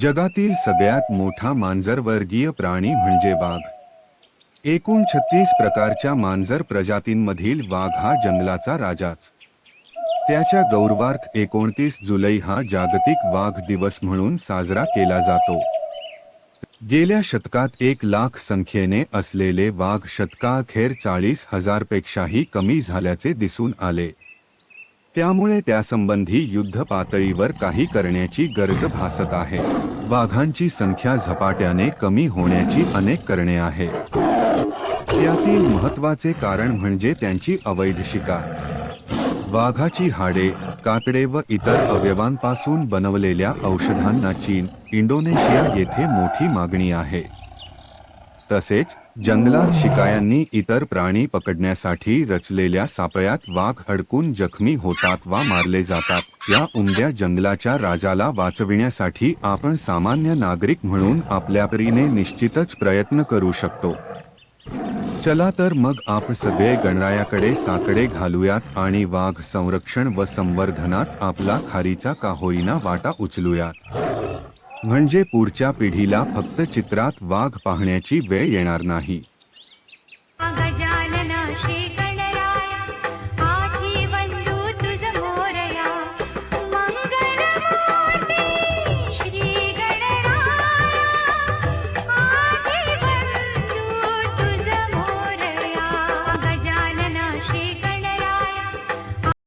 जगातील सगळ्यात मोठा मांजरवर्गीय प्राणी म्हणजे वाघ. एकूण छत्तीस प्रकारच्या मांजर प्रजातींमधील वाघ हा जंगलाचा राजाच. त्याच्या गौरवार्थ एकोणतीस जुलै हा जागतिक वाघ दिवस म्हणून साजरा केला जातो. गेल्या शतकात एक लाख संख्येने असलेले वाघ शतकाखेर चाळीस हजारपेक्षाही कमी झाल्याचे दिसून आले. त्यामुळे त्यासंबंधी युद्ध पातळीवर काही करण्याची गरज भासत आहे. वाघांची संख्या झपाट्याने कमी होण्याची अनेक कारणे आहे. त्यातील महत्त्वाचे कारण म्हणजे त्यांची अवैध शिकार. वाघाची हाडे काकडे व इतर अवयवांपासून बनवलेल्या औषधांना चीन इंडोनेशिया येथे मोठी मागणी आहे. तसेच जंगलात शिकायांनी इतर प्राणी पकडण्यासाठी रचलेल्या सापळ्यात वाघ अडकून जखमी होतात वा मारले जातात. या उमद्या जंगलाच्या राजाला वाचविण्यासाठी आपण सामान्य नागरिक म्हणून आपल्या परीने निश्चितच प्रयत्न करू शकतो. चला तर मग आप सगळे गणरायाकडे साकडे घालूयात आणि वाघ संरक्षण व संवर्धनात आपला खारीचा का होईना वाटा उचलूयात. म्हणजे पुढच्या पिढीला फक्त चित्रात वाघ पाहण्याची वेळ येणार नाही.